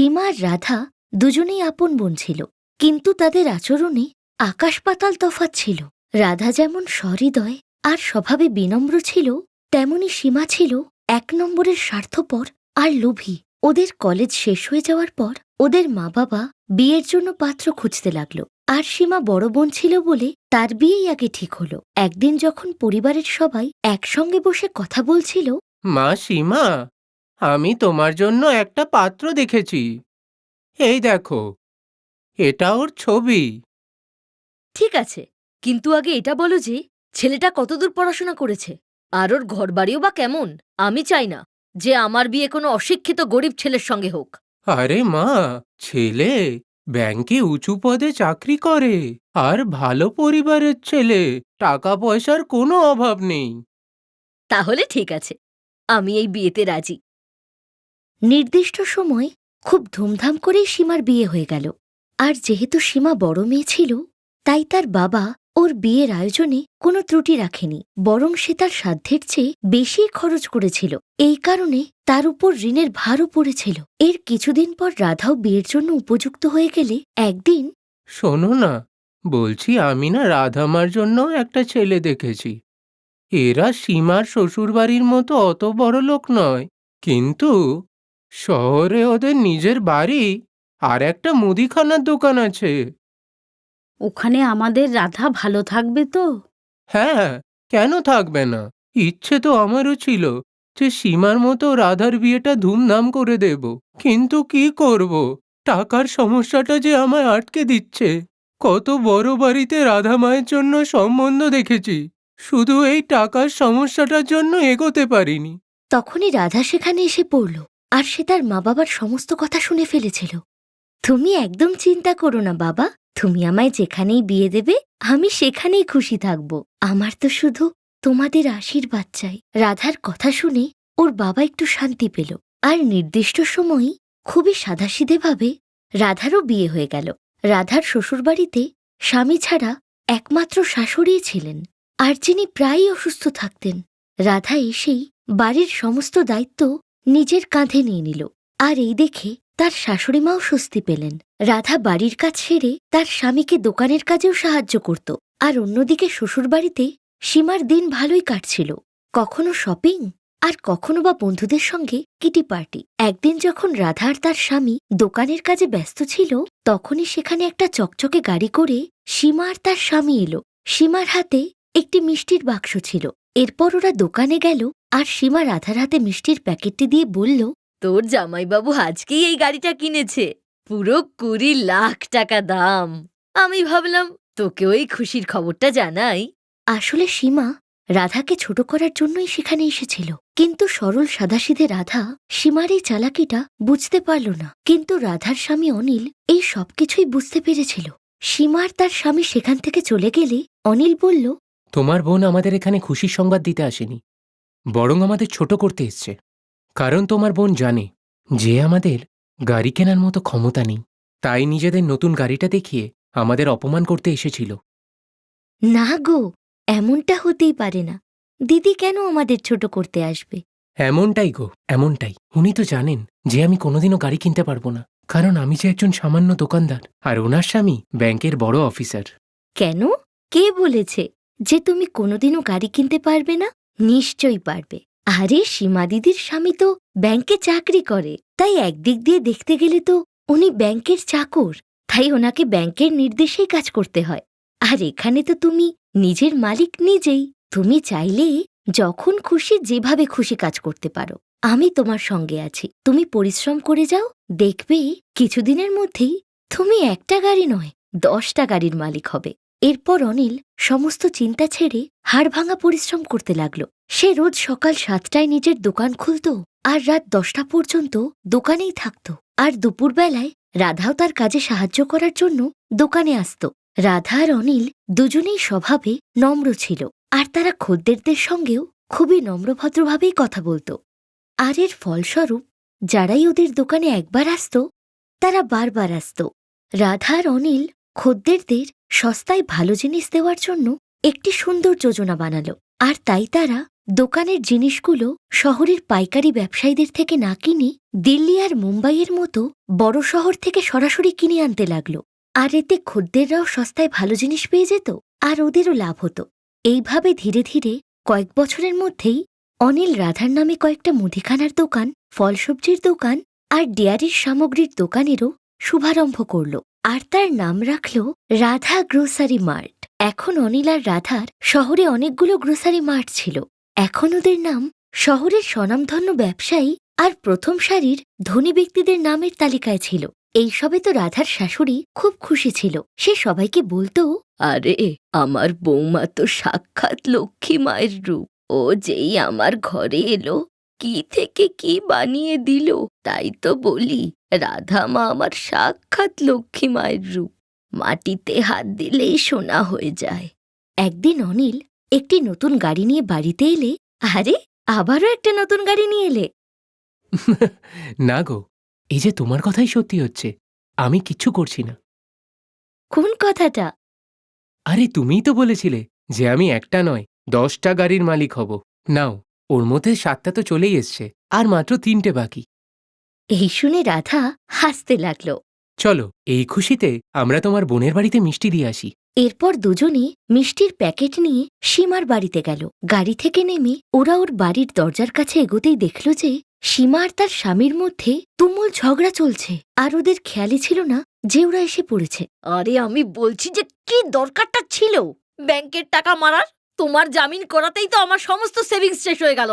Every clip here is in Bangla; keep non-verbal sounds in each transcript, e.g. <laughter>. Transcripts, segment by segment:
সীমা আর রাধা দুজনেই আপন বোন ছিল, কিন্তু তাদের আচরণে আকাশ পাতাল তফাৎ ছিল। রাধা যেমন সহৃদয় আর স্বভাবে বিনম্র ছিল, তেমনি সীমা ছিল এক নম্বরের স্বার্থপর আর লোভী। ওদের কলেজ শেষ হয়ে যাওয়ার পর ওদের মা বাবা বিয়ের জন্য পাত্র খুঁজতে লাগল, আর সীমা বড় বোন ছিল বলে তার বিয়েই আগে ঠিক হলো। একদিন যখন পরিবারের সবাই একসঙ্গে বসে কথা বলছিল, মা, সীমা! আমি তোমার জন্য একটা পাত্র দেখেছি। এই দেখো এটা ওর ছবি। ঠিক আছে কিন্তু আগে এটা বলো যে ছেলেটা কতদূর পড়াশোনা করেছে? আর ওর ঘরবাড়িও বা কেমন? আমি চাই না যে আমার বিয়ে কোনো অশিক্ষিত গরিব ছেলের সঙ্গে হোক। আরে মা ছেলে ব্যাংকে উঁচু পদে চাকরি করে আর ভালো পরিবারের ছেলে টাকা পয়সার কোনো অভাব নেই। তাহলে ঠিক আছে আমি এই বিয়েতে রাজি। নির্দিষ্ট সময় খুব ধুমধাম করেই সীমার বিয়ে হয়ে গেল। আর যেহেতু সীমা বড় মেয়ে ছিল, তাই তার বাবা ওর বিয়ের আয়োজনে কোনো ত্রুটি রাখেনি, বরং সে তার সাধ্যের চেয়ে বেশি খরচ করেছিল। এই কারণে তার উপর ঋণের ভারও পড়েছিল। এর কিছুদিন পর রাধাও বিয়ের জন্য উপযুক্ত হয়ে গেলে একদিন শোনো না, বলছি আমি না রাধামার জন্য একটা ছেলে দেখেছি। এরা সীমার শ্বশুরবাড়ির মতো অত বড় লোক নয়, কিন্তু শহরে ওদের নিজের বাড়ি আর একটা মুদিখানার দোকান আছে। ওখানে আমাদের রাধা ভালো থাকবে তো? হ্যাঁ কেন থাকবে না? ইচ্ছে তো আমারও ছিল যে সীমার মতো রাধার বিয়েটা ধুমধাম করে দেব। কিন্তু কি করব? টাকার সমস্যাটা যে আমায় আটকে দিচ্ছে। কত বড় বাড়িতে রাধা মায়ের জন্য সম্বন্ধ দেখেছি। শুধু এই টাকার সমস্যাটার জন্য এগোতে পারিনি। তখনই রাধা সেখানে এসে পড়ল। আর সে তার মা বাবার সমস্ত কথা শুনে ফেলেছিল। তুমি একদম চিন্তা করো না, বাবা। তুমি আমায় যেখানেই বিয়ে দেবে, আমি সেখানেই খুশি থাকব। আমার তো শুধু তোমাদের আশীর্বাদ চাই। রাধার কথা শুনে ওর বাবা একটু শান্তি পেল। আর নির্দিষ্ট সময়ই খুবই সাদাসিধেভাবে রাধারও বিয়ে হয়ে গেল। রাধার শ্বশুরবাড়িতে স্বামী ছাড়া একমাত্র শাশুড়িই ছিলেন, আর যিনি প্রায়ই অসুস্থ থাকতেন। রাধা এসেই বাড়ির সমস্ত দায়িত্ব নিজের কাঁধে নিয়ে নিল। আর এই দেখে তার শাশুড়িমাও স্বস্তি পেলেন। রাধা বাড়ির কাজ সেরে তার স্বামীকে দোকানের কাজেও সাহায্য করত। আর অন্যদিকে শ্বশুরবাড়িতে সীমার দিন ভালোই কাটছিল। কখনো শপিং আর কখনো বা বন্ধুদের সঙ্গে কিটি পার্টি একদিন যখন রাধা আর তার স্বামী দোকানের কাজে ব্যস্ত ছিল, তখনই সেখানে একটা চকচকে গাড়ি করে সীমা আর তার স্বামী এলো। সীমার হাতে একটি মিষ্টির বাক্স ছিল। এরপর ওরা দোকানে গেল আর সীমা রাধার হাতে মিষ্টির প্যাকেটটি দিয়ে বলল তোর জামাইবাবু আজকেই এই গাড়িটা কিনেছে। পুরো কুড়ি লাখ টাকা দাম। আমি ভাবলাম তোকে ওই খুশির খবরটা জানাই। আসলে সীমা রাধাকে ছোট করার জন্যই সেখানে এসেছিল। কিন্তু সরল সাদাসিধে রাধা সীমার এই চালাকিটা বুঝতে পারল না। কিন্তু রাধার স্বামী অনিল এই সবকিছুই বুঝতে পেরেছিল। সীমার তার স্বামী সেখান থেকে চলে গেলে অনিল বলল তোমার বোন আমাদের এখানে খুশির সংবাদ দিতে আসেনি বরং আমাদের ছোট করতে এসছে। কারণ তোমার বোন জানে যে আমাদের গাড়ি কেনার মতো ক্ষমতা নেই। তাই নিজেদের নতুন গাড়িটা দেখিয়ে আমাদের অপমান করতে এসেছিল। না গো এমনটা হতেই পারে না। দিদি কেন আমাদের ছোট করতে আসবে? এমনটাই গো এমনটাই। উনি তো জানেন যে আমি কোনোদিনও গাড়ি কিনতে পারব না কারণ আমি যে একজন সামান্য দোকানদার আর ওনার স্বামী ব্যাংকের বড় অফিসার। কেন? কে বলেছে? যে তুমি কোনোদিনও গাড়ি কিনতে পারবে না, নিশ্চয়ই পারবে। আরে, সীমা দিদির স্বামী তো ব্যাংকে চাকরি করে। তাই একদিক দিয়ে দেখতে গেলে তো উনি ব্যাংকের চাকর। তাই ওনাকে ব্যাংকের নির্দেশেই কাজ করতে হয়। আর এখানে তো তুমি নিজের মালিক নিজেই। তুমি চাইলে যখন খুশি যেভাবে খুশি কাজ করতে পারো। আমি তোমার সঙ্গে আছি। তুমি পরিশ্রম করে যাও, দেখবে কিছুদিনের মধ্যেই তুমি একটা গাড়ি নয়, দশটা গাড়ির মালিক হবে। এরপর অনিল সমস্ত চিন্তা ছেড়ে হাড় ভাঙা পরিশ্রম করতে লাগল। সে রোজ সকাল সাতটায় নিজের দোকান খুলত আর রাত দশটা পর্যন্ত দোকানেই থাকত। আর দুপুরবেলায় রাধাও তার কাজে সাহায্য করার জন্য দোকানে আসত। রাধা আর অনিল দুজনেই স্বভাবে নম্র ছিল আর তারা খদ্দেরদের সঙ্গেও খুবই নম্রভদ্রভাবেই কথা বলত। আর এর ফলস্বরূপ যারাই ওদের দোকানে একবার আসত, তারা বারবার আসত। রাধা আর অনিল খদ্দেরদের সস্তায় ভালো জিনিস দেওয়ার জন্য একটি সুন্দর যোজনা বানালো। আর তাই তারা দোকানের জিনিসগুলো শহরের পাইকারি ব্যবসায়ীদের থেকে না কিনে দিল্লি আর মুম্বাইয়ের মতো বড় শহর থেকে সরাসরি কিনে আনতে লাগল। আর এতে খদ্দেররাও সস্তায় ভালো জিনিস পেয়ে যেত আর ওদেরও লাভ হতো। এইভাবে ধীরে ধীরে কয়েক বছরের মধ্যেই অনিল রাধার নামে কয়েকটা মুদিখানার দোকান, ফলসবজির দোকান আর ডেয়ারির সামগ্রীর দোকানেরও শুভারম্ভ করল। আর তার নাম রাখল রাধা গ্রোসারি মার্ট। এখন অনিল আর রাধার শহরে অনেকগুলো গ্রোসারি মার্ট ছিল। এখন ওদের নাম শহরের স্বনামধন্য ব্যবসায়ী আর প্রথম সারির ধনী ব্যক্তিদের নামের তালিকায় ছিল। এইসবে তো রাধার শাশুড়ি খুব খুশি ছিল। সে সবাইকে বলতো, আরে, আমার বৌমা তো সাক্ষাৎ লক্ষ্মী মায়ের রূপ। ও যেই আমার ঘরে এলো, কি থেকে কি বানিয়ে দিল, তাই তো বলি। রাধা মা আমার সাক্ষাৎ লক্ষ্মী মায়ের রূপ। মাটিতে হাত দিলেই সোনা হয়ে যায়। একদিন অনিল একটি নতুন গাড়ি নিয়ে বাড়িতে এলে আরে আবারও একটা নতুন গাড়ি নিয়ে এলে। <laughs> না গো এই যে তোমার কথাই সত্যি হচ্ছে আমি কিচ্ছু করছি না। কোন কথাটা? আরে তুমিই তো বলেছিলে যে আমি একটা নয় দশটা গাড়ির মালিক হব। নাও ওর মধ্যে সাতটা তো চলেই এসছে আর মাত্র তিনটে বাকি। এই শুনে রাধা হাসতে লাগল। চলো এই খুশিতে আমরা তোমার বোনের বাড়িতে মিষ্টি দিয়ে আসি। এরপর দুজনে মিষ্টির প্যাকেট নিয়ে সীমার বাড়িতে গেল। গাড়ি থেকে নেমে ওরা ওর বাড়ির দরজার কাছে এগোতেই দেখল যে সীমা আর তার স্বামীর মধ্যে তুমুল ঝগড়া চলছে। আর ওদের খেয়ালই ছিল না যে ওরা এসে পড়েছে। আরে আমি বলছি যে কি দরকারটা ছিল? ব্যাংকের টাকা মারার? তোমার জামিন করাতেই তো আমার সমস্ত সেভিংস শেষ হয়ে গেল।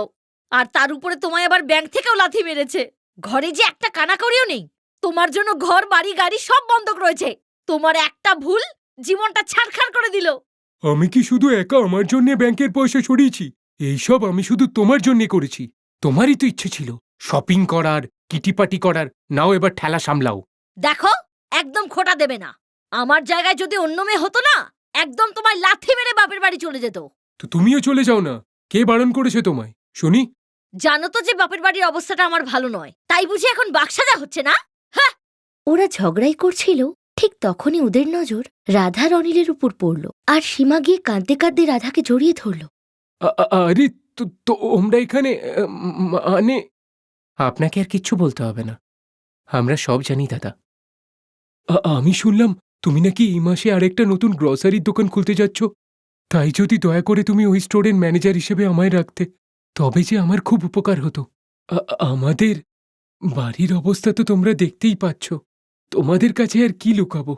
আর তার উপরে তোমায় আবার ব্যাংক থেকেও লাথি মেরেছে। ঘরে যে একটা কানাকড়িও নেই। তোমার জন্য ঘর বাড়ি গাড়ি সব বন্ধক রয়েছে। তোমার একটা ভুল জীবনটা ছাড়খাড় করে দিল। আমি কি শুধু একা আমার জন্য ব্যাংকের পয়সা সরিয়েছি এইসব আমি শুধু তোমার জন্য করেছি। তোমারই তো ইচ্ছে ছিল। শপিং করার কিটিপাটি করার। নাও এবার ঠেলা সামলাও। দেখো একদম খোটা দেবে না। আমার জায়গায় যদি অন্য মেয়ে হতো না একদম তোমায় লাথি মেরে বাপের বাড়ি চলে যেত। তো তুমিও চলে যাও না। কে বারণ করেছে তোমায়? শুনি। জানো তো যে বাপের বাড়ির অবস্থাটা আমার ভালো নয়। তাই বুঝি এখন বাক্সাজা হচ্ছে না? ওরা ঝগড়াই করছিল ঠিক তখনই ওদের নজর রাধা রনিলের উপর পড়ল আর সীমা গিয়ে কাঁদতে কাঁদতে রাধাকে জড়িয়ে ধরল। আরে তো তোমরা এখানে মানে? আপনাকে আর কিচ্ছু বলতে হবে না। আমরা সব জানি দাদা। আমি শুনলাম তুমি নাকি এই মাসে আরেকটা নতুন গ্রসারির দোকান খুলতে যাচ্ছ। তাই যদি দয়া করে তুমি ওই স্টোরের ম্যানেজার হিসেবে আমায় রাখতে। তবে যে আমার খুব উপকার হতো। আমাদের বাড়ির অবস্থা তো তোমরা দেখতেই পাচ্ছ। তোমাদের কাছে আর কি লুকাবো?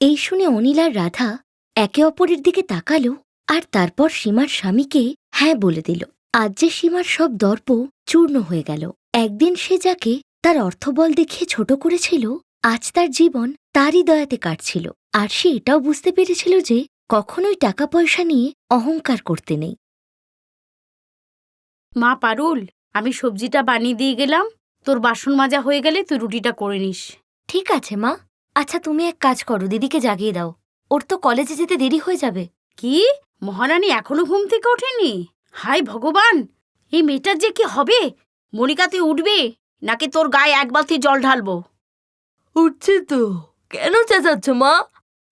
এই শুনে অনিল আর রাধা একে অপরের দিকে তাকালো আর তারপর সীমার স্বামীকে হ্যাঁ বলে দিল। আজ যে সীমার সব দর্প চূর্ণ হয়ে গেল। একদিন সে যাকে তার অর্থবল দেখিয়ে ছোট করেছিল, আজ তার জীবন তারই দয়াতে কাটছিল। আর সে এটাও বুঝতে পেরেছিল যে কখনোই টাকা পয়সা নিয়ে অহংকার করতে নেই। মা পারুল আমি সবজিটা বানিয়ে দিয়ে গেলাম। তোর বাসন মাজা হয়ে গেলে তুই রুটিটা করে নিস। ঠিক আছে মা। আচ্ছা তুমি এক কাজ করো দিদিকে জাগিয়ে দাও। ওর তো কলেজে যেতে দেরি হয়ে যাবে। কি? মহারানী এখনও ঘুম থেকে ওঠেনি হাই ভগবান! এই মেয়েটার যে কি হবে? মনিকা তুই উঠবে? নাকি তোর গায়ে এক বালতি জল ঢালবো? উঠছে তো। কেন চেঁচাচ্ছ মা?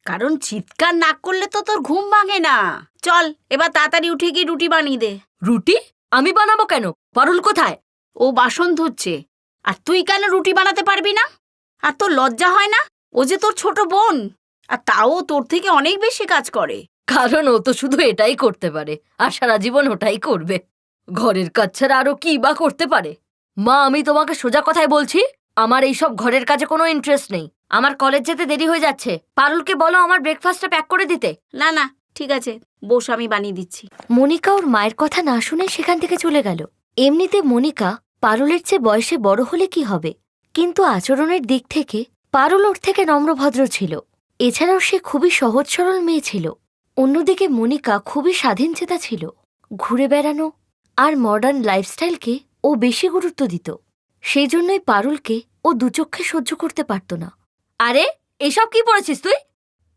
কারণ চিৎকার না করলে তো তোর ঘুম ভাঙে না। চল এবার তাড়াতাড়ি উঠে গিয়ে রুটি বানিয়ে দে। রুটি? আমি বানাবো কেন? পারুল কোথায়? ও বাসন ধুচ্ছে। আর তুই কেন রুটি বানাতে পারবি না? আর তোর লজ্জা হয় না? ও যে তোর ছোট বোন। আর তাও তোর থেকে অনেক বেশি কাজ করে। কারণ ও তো শুধু এটাই করতে পারে। আর সারা জীবন ওটাই করবে। ঘরের কাজ ছাড়া আরও কি বা করতে পারে? মা, আমি তোমাকে সোজা কথাই বলছি, আমার এইসব ঘরের কাজে কোনো ইন্টারেস্ট নেই। আমার কলেজ যেতে দেরি হয়ে যাচ্ছে। পারুলকে বলো আমার ব্রেকফাস্টটা প্যাক করে দিতে। না না ঠিক আছে বস আমি বানিয়ে দিচ্ছি। মনিকা ওর মায়ের কথা না শুনে সেখান থেকে চলে গেল। এমনিতে মনিকা পারুলের চেয়ে বয়সে বড় হলে কি হবে? কিন্তু আচরণের দিক থেকে পারুল ওর থেকে নম্রভদ্র ছিল। এছাড়াও সে খুবই সহজ সরল মেয়ে ছিল। অন্যদিকে মনিকা খুবই স্বাধীনচেতা ছিল। ঘুরে বেড়ানো আর মডার্ন লাইফস্টাইলকে ও বেশি গুরুত্ব দিত। সেই জন্যই পারুলকে ও দুচক্ষে সহ্য করতে পারত না। আরে এসব কি পড়েছিস তুই?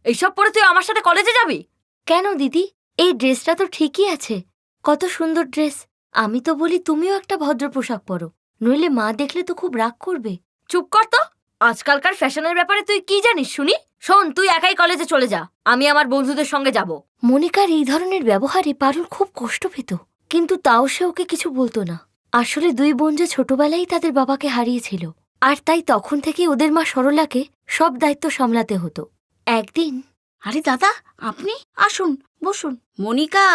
এইসব পড়ে তুই আমার সাথে কলেজে যাবি? কেন দিদি? এই ড্রেসটা তো ঠিকই আছে। কত সুন্দর ড্রেস। আমি তো বলি তুমিও একটা ভদ্র পোশাক পরো। নইলে মা দেখলে তো খুব রাগ করবে। চুপ কর তো! আজকালকার ফ্যাশনের ব্যাপারে তুই কি জানিস শুনি? শোন, তুই একাই কলেজে চলে যা। আমি আমার বন্ধুদের সঙ্গে যাব। মনিকার এই ধরনের ব্যবহারে পারুল খুব কষ্ট পেত কিন্তু তাও সে ওকে কিছু বলতো না। আসলে দুই বোন যে ছোটবেলায় তাদের বাবাকে হারিয়েছিল। আর তাই তখন থেকে ওদের মা সরলাকে সব দায়িত্ব সামলাতে হতো। একদিন আরে দাদা আপনি? আসুন বসুন। মনিকা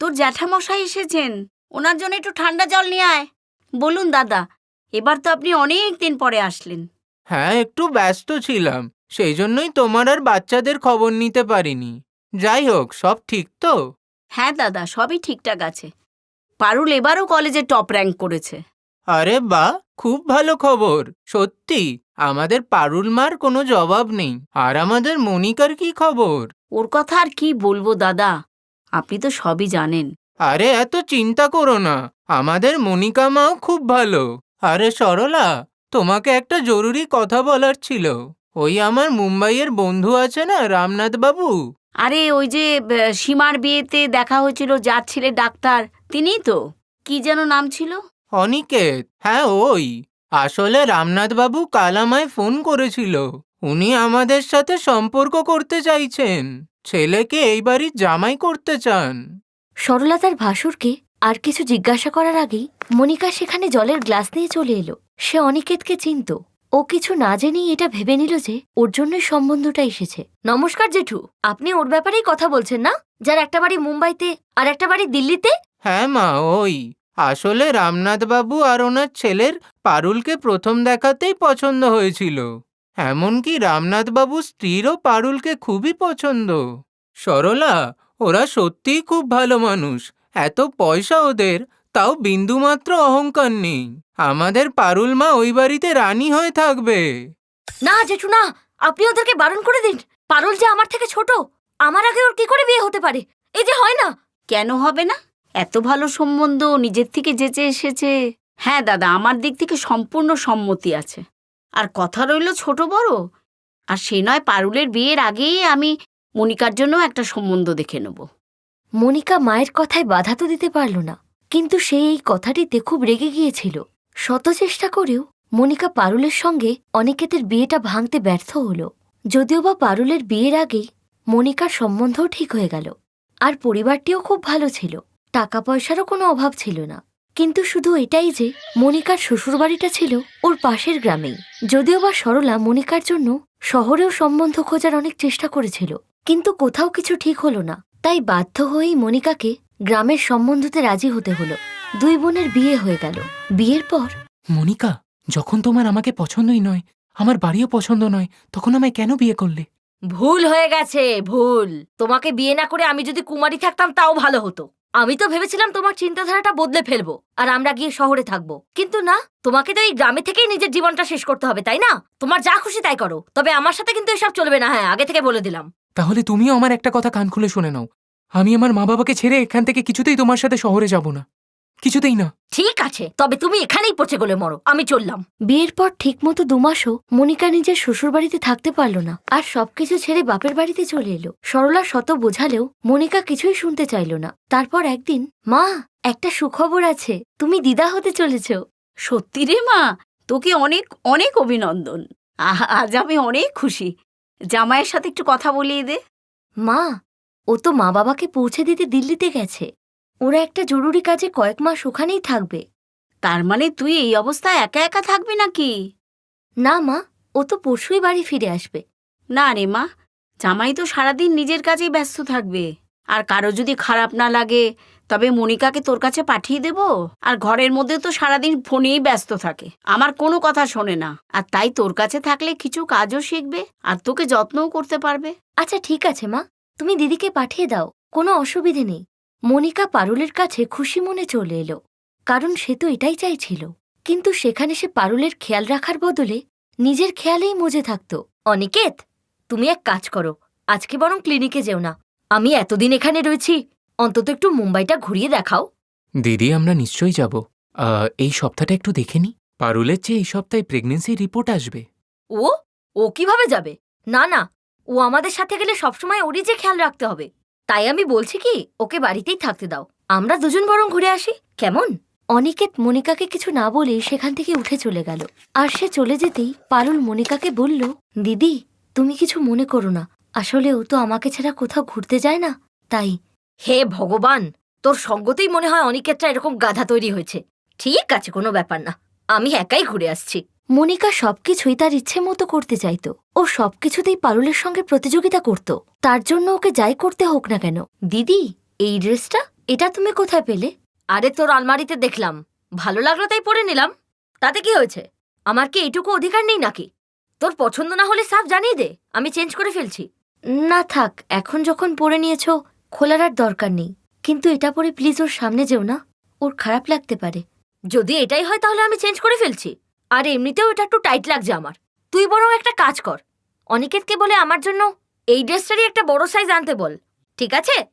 তোর জ্যাঠামশাই এসেছেন। ওনার জন্য একটু ঠান্ডা জল নিয়ে আয়। বলুন দাদা এবার তো আপনি অনেক দিন পরে আসলেন। হ্যাঁ একটু ব্যস্ত ছিলাম। সেই জন্যই তোমার আর বাচ্চাদের খবর নিতে পারিনি। যাই হোক সব ঠিক তো? হ্যাঁ দাদা সবই ঠিকঠাক আছে। পারুল এবারও কলেজে টপ র্যাঙ্ক করেছে। আরে বা খুব ভালো খবর সত্যি। আমাদের পারুল মার কোনো জবাব নেই। আর আমাদের মনিকার কি খবর? ওর কথা আর কি বলব দাদা? আপনি তো সবই জানেন। আরে এত চিন্তা করো না। আমাদের মনিকা মাও খুব ভালো। আরে সরলা তোমাকে একটা জরুরি কথা বলার ছিল। ওই আমার মুম্বাইয়ের বন্ধু আছে না রামনাথ বাবু? আরে ওই যে আহ, সীমার বিয়েতে দেখা হয়েছিল যার ছেলে ডাক্তার তিনিই তো? কি যেন নাম ছিল? অনিকেত। হ্যাঁ ওই। আসলে রামনাথ বাবু কাল আমায় ফোন করেছিল। উনি আমাদের সাথে সম্পর্ক করতে চাইছেন। ছেলেকে এই বাড়ির জামাই করতে চান। সরলা তার ভাসুরকে আর কিছু জিজ্ঞাসা করার আগেই মনিকা সেখানে জলের গ্লাস নিয়ে চলে এলো। সে অনিকেতকে চিনত। ও কিছু না জেনেই এটা ভেবে নিল যে ওর জন্যই সম্বন্ধটা এসেছে। নমস্কার জেঠু আপনি ওর ব্যাপারেই কথা বলছেন না? যার একটা বাড়ি মুম্বাইতে আর একটা বাড়ি দিল্লিতে? হ্যাঁ মা ওই। আসলে রামনাথ বাবু আর ওনার ছেলের পারুলকে প্রথম দেখাতেই পছন্দ হয়েছিল। এমনকি রামনাথ বাবু স্ত্রীরও পারুলকে খুবই পছন্দ। সরলা ওরা সত্যিই খুব ভালো মানুষ। এত পয়সা ওদের তাও বিন্দুমাত্র অহংকার নেই। আমাদের পারুল মা ওই বাড়িতে রানী হয়ে থাকবে। না জেঠু না আপনি ওদেরকে বারণ করে দিন। পারুল যে আমার থেকে ছোট আমার আগে ওর কি করে বিয়ে হতে পারে? এই যে হয় না। কেন হবে না? এত ভালো সম্বন্ধ নিজের থেকে যেচে এসেছে। হ্যাঁ দাদা, আমার দিক থেকে সম্পূর্ণ সম্মতি আছে। আর কথা রইল ছোট বড়। আর সে নয়, পারুলের বিয়ের আগেই আমি মনিকার জন্য একটা সম্বন্ধ দেখে নেব। মনিকা মায়ের কথায় বাধা তো দিতে পারল না, কিন্তু সে এই কথাটিতে খুব রেগে গিয়েছিল। শত চেষ্টা করেও মনিকা পারুলের সঙ্গে অনিকেতের বিয়েটা ভাঙতে ব্যর্থ হল। যদিও বা পারুলের বিয়ের আগেই মনিকার সম্বন্ধও ঠিক হয়ে গেল। আর পরিবারটিও খুব ভালো ছিল। টাকা পয়সারও কোনো অভাব ছিল না। কিন্তু শুধু এটাই যে মনিকার শ্বশুরবাড়িটা ছিল ওর পাশের গ্রামেই। যদিও বা সরলা মনিকার জন্য শহরেও সম্বন্ধ খোঁজার অনেক চেষ্টা করেছিল কিন্তু কোথাও কিছু ঠিক হলো না। তাই বাধ্য হয়েই মনিকাকে গ্রামের সম্বন্ধতে রাজি হতে হলো। দুই বোনের বিয়ে হয়ে গেল। বিয়ের পর মনিকা যখন তোমার আমাকে পছন্দই নয় আমার বাড়িও পছন্দ নয় তখন আমায় কেন বিয়ে করলে? ভুল হয়ে গেছে ভুল। তোমাকে বিয়ে না করে আমি যদি কুমারী থাকতাম তাও ভালো হতো। আমি তো ভেবেছিলাম তোমার চিন্তাধারাটা বদলে ফেলব আর আমরা গিয়ে শহরে থাকব। কিন্তু না, তোমাকে তো এই গ্রামে থেকেই নিজের জীবনটা শেষ করতে হবে, তাই না? তোমার যা খুশি তাই করো। তবে আমার সাথে কিন্তু এসব চলবে না হ্যাঁ আগে থেকে বলে দিলাম। তাহলে তুমিও আমার একটা কথা কান খুলে শুনে নাও। আমি আমার মা বাবাকে ছেড়ে এখান থেকে কিছুতেই তোমার সাথে শহরে যাব না। কিছুতেই না। ঠিক আছে তবে তুমি এখানেই পচে গলে মরো আমি চললাম। বিয়ের পর ঠিকমতো দুমাসও মনিকা নিজের শ্বশুরবাড়িতে থাকতে পারল না আর সবকিছু ছেড়ে বাপের বাড়িতে চলে এলো। সরলা শত বোঝালেও মনিকা কিছুই শুনতে চাইল না। তারপর একদিন মা একটা সুখবর আছে তুমি দিদা হতে চলেছ। সত্যি রে মা তোকে অনেক অনেক অভিনন্দন। আহা, আজ আমি অনেক খুশি। জামাইয়ের সাথে একটু কথা বলিয়ে দে। মা ও তো মা বাবাকে পৌঁছে দিতে দিল্লিতে গেছে। ওরা একটা জরুরি কাজে কয়েক মাস ওখানেই থাকবে। তার মানে তুই এই অবস্থায় একা একা থাকবি নাকি? না মা ও তো পরশুই বাড়ি ফিরে আসবে। না রে মা জামাই তো সারাদিন নিজের কাজেই ব্যস্ত থাকবে। আর কারও যদি খারাপ না লাগে তবে মনিকাকে তোর কাছে পাঠিয়ে দেব। আর ঘরের মধ্যে তো সারাদিন ফোনেই ব্যস্ত থাকে। আমার কোনো কথা শোনে না। আর তাই তোর কাছে থাকলে কিছু কাজও শিখবে আর তোকে যত্নও করতে পারবে। আচ্ছা ঠিক আছে মা। তুমি দিদিকে পাঠিয়ে দাও কোনো অসুবিধে নেই। মনিকা পারুলের কাছে খুশি মনে চলে এলো কারণ সে তো এটাই চাইছিল। কিন্তু সেখানে সে পারুলের খেয়াল রাখার বদলে নিজের খেয়ালেই মজে থাকত। অনিকেত তুমি এক কাজ করো আজকে বরং ক্লিনিকে যেও না। আমি এতদিন এখানে রয়েছি অন্তত একটু মুম্বাইটা ঘুরিয়ে দেখাও। দিদি আমরা নিশ্চয়ই যাব। এই সপ্তাহটা একটু দেখে নি। পারুলের চেয়ে এই সপ্তাহে প্রেগনেন্সি রিপোর্ট আসবে। ও? ও কীভাবে যাবে? না না ও আমাদের সাথে গেলে সবসময় ওরই যে খেয়াল রাখতে হবে। তাই আমি বলছি কি, ওকে বাড়িতেই থাকতে দাও। আমরা দুজন বরং ঘুরে আসি। কেমন? অনিকেত মনিকাকে কিছু না বলে সেখান থেকে উঠে চলে গেল। আর সে চলে যেতেই পারুল মনিকাকে বলল, দিদি, তুমি কিছু মনে করো না। আসলে ও তো আমাকে ছাড়া কোথাও ঘুরতে যায় না। তাই হে ভগবান, তোর সঙ্গতেই মনে হয় অনিকেতটা এরকম গাধা তৈরি হয়েছে। ঠিক আছে, কোনো ব্যাপার না। আমি একাই ঘুরে আসছি। মনিকা সবকিছুই তার ইচ্ছে মতো করতে চাইত। ও সবকিছুতেই পারুলের সঙ্গে প্রতিযোগিতা করত। তার জন্য ওকে যাই করতে হোক না কেন। দিদি, এই ড্রেসটা, এটা তুমি কোথায় পেলে? আরে তোর আলমারিতে দেখলাম। ভালো লাগল তাই পরে নিলাম। তাতে কি হয়েছে? আমার কি এইটুকু অধিকার নেই নাকি? তোর পছন্দ না হলে সাফ জানিয়ে দে, আমি চেঞ্জ করে ফেলছি। না থাক, এখন যখন পরে নিয়েছ, খোলার আর দরকার নেই। কিন্তু এটা পরে প্লিজ ওর সামনে যেও না। ওর খারাপ লাগতে পারে। যদি এটাই হয় তাহলে আমি চেঞ্জ করে ফেলছি। আর এমনিতেও এটা একটু টাইট লাগছে আমার। তুই বরং একটা কাজ কর। অনিকেতকে বলে আমার জন্য এই ড্রেসটারই একটা বড় সাইজ আনতে বল। ঠিক আছে?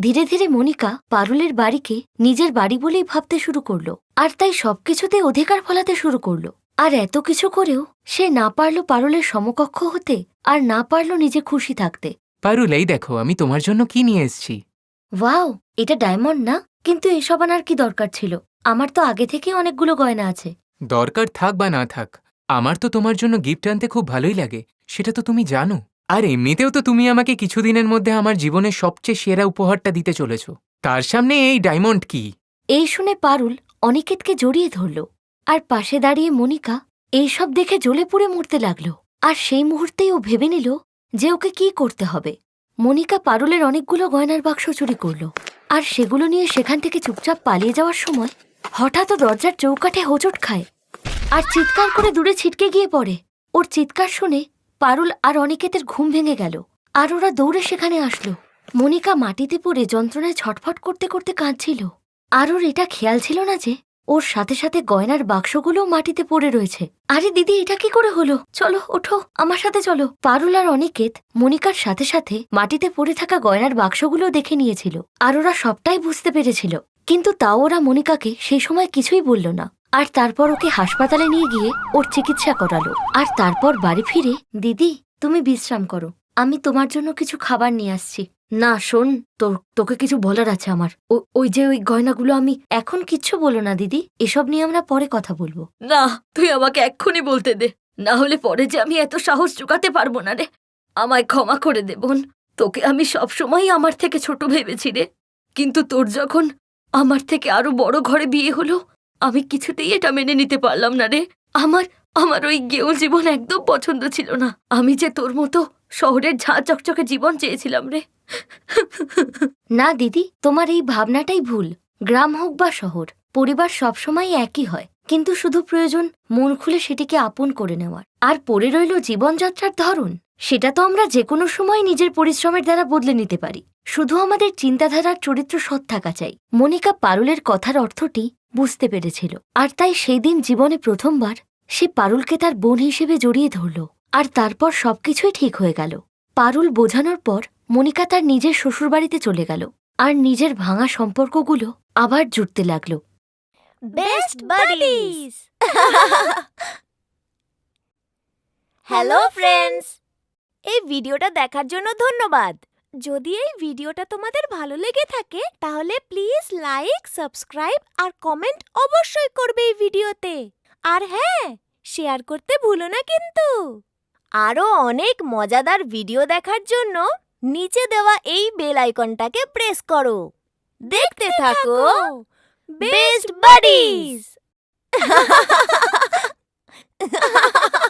ধীরে ধীরে মনিকা পারুলের বাড়িকে নিজের বাড়ি বলেই ভাবতে শুরু করল। আর তাই সবকিছুতে অধিকার ফলাতে শুরু করল। আর এত কিছু করেও সে না পারল পারুলের সমকক্ষ হতে আর না পারল নিজে খুশি থাকতে। পারুল এই দেখো আমি তোমার জন্য কি নিয়ে এসেছি? ওয়াও এটা ডায়মন্ড না? কিন্তু এসব আনার কি দরকার ছিল? আমার তো আগে থেকেই অনেকগুলো গয়না আছে। দরকার থাক বা না থাক, আমার তো তোমার জন্য গিফট আনতে খুব ভালোই লাগে, সেটা তো তুমি জানো। আর এমনিতেও তো তুমি আমাকে কিছুদিনের মধ্যে আমার জীবনের সবচেয়ে সেরা উপহারটা দিতে চলেছ। তার সামনে এই ডায়মন্ড কি? এই শুনে পারুল অনিকেতকে জড়িয়ে ধরল, আর পাশে দাঁড়িয়ে মনিকা এইসব দেখে জ্বলে পুড়ে মরতে লাগল। আর সেই মুহূর্তেই ও ভেবে নিল যে ওকে কি করতে হবে। মনিকা পারুলের অনেকগুলো গয়নার বাক্স চুরি করল, আর সেগুলো নিয়ে সেখান থেকে চুপচাপ পালিয়ে যাওয়ার সময় হঠাৎ দরজার চৌকাঠে হোঁচট খায় আর চিৎকার করে দূরে ছিটকে গিয়ে পড়ে। ওর চিৎকার শুনে পারুল আর অনিকেতের ঘুম ভেঙে গেল আর ওরা দৌড়ে সেখানে আসলো। মনিকা মাটিতে পড়ে যন্ত্রণায় ছটফট করতে করতে কাঁদছিল। আর ওর এটা খেয়াল ছিল না যে ওর সাথে সাথে গয়নার বাক্সগুলোও মাটিতে পড়ে রয়েছে। আরে দিদি, এটা কি করে হলো? চলো, ওঠো, আমার সাথে চলো। পারুল আর অনিকেত মনিকার সাথে সাথে মাটিতে পড়ে থাকা গয়নার বাক্সগুলো দেখে নিয়েছিল। আর ওরা সবটাই বুঝতে পেরেছিল। কিন্তু তাও ওরা মনিকাকে সেই সময় কিছুই বলল না। আর তারপর ওকে হাসপাতালে নিয়ে গিয়ে ওর চিকিৎসা করালো। আর তারপর বাড়ি ফিরে, দিদি, তুমি বিশ্রাম করো। আমি তোমার জন্য কিছু খাবার নিয়ে আসছি। না, শোন তোর তোকে কিছু বলার আছে আমার। ওই যে ওই গয়নাগুলো আমি এখন কিচ্ছু বলো না, দিদি। এসব নিয়ে আমরা পরে কথা বলব। না, তুই আমাকে এক্ষুনি বলতে দে। না হলে পরে যে আমি এত সাহস চুকাতে পারব না রে। আমায় ক্ষমা করে দে, বোন। তোকে আমি সবসময়ই আমার থেকে ছোট ভেবেছি রে। কিন্তু তোর যখন আমার থেকে আরও বড় ঘরে বিয়ে হলো, আমি কিছুতেই এটা মেনে নিতে পারলাম না রে। আমার আমার ওই গেউল জীবন একদম পছন্দ ছিল না। আমি যে তোর মতো শহরের ঝাঁ চকচকে জীবন চেয়েছিলাম রে। না দিদি, তোমার এই ভাবনাটাই ভুল। গ্রাম হোক বা শহর, পরিবার সবসময় একই হয়। কিন্তু শুধু প্রয়োজন মন খুলে সেটিকে আপন করে নেওয়ার। আর পড়ে রইল জীবনযাত্রার ধরন। সেটা তো আমরা যে কোনো সময় নিজের পরিশ্রমের দ্বারা বদলে নিতে পারি। শুধু আমাদের চিন্তাধারার চরিত্র সৎ থাকা চাই। মনিকা পারুলের কথার অর্থটি বুঝতে পেরেছিল। আর তাই সেই দিন জীবনে প্রথমবার সে পারুলকে তার বোন হিসেবে জড়িয়ে ধরল। আর তারপর সবকিছুই ঠিক হয়ে গেল। পারুল বোঝানোর পর মনিকা তার নিজের শ্বশুরবাড়িতে চলে গেল। আর নিজের ভাঙা সম্পর্কগুলো আবার জুটতে লাগল। বেস্ট বাডিজ হ্যালো ফ্রেন্ডস এই ভিডিওটা দেখার জন্য ধন্যবাদ। যদি এই ভিডিওটা তোমাদের ভালো লেগে থাকে তাহলে প্লিজ লাইক সাবস্ক্রাইব আর কমেন্ট অবশ্যই করবে এই ভিডিওতে। আর হ্যাঁ শেয়ার করতে ভুলো না কিন্তু। আরও অনেক মজাদার ভিডিও দেখার জন্য নিচে দেওয়া এই বেল আইকনটাকে প্রেস করো। দেখতে থাকো বেস্ট বাডিজ <laughs>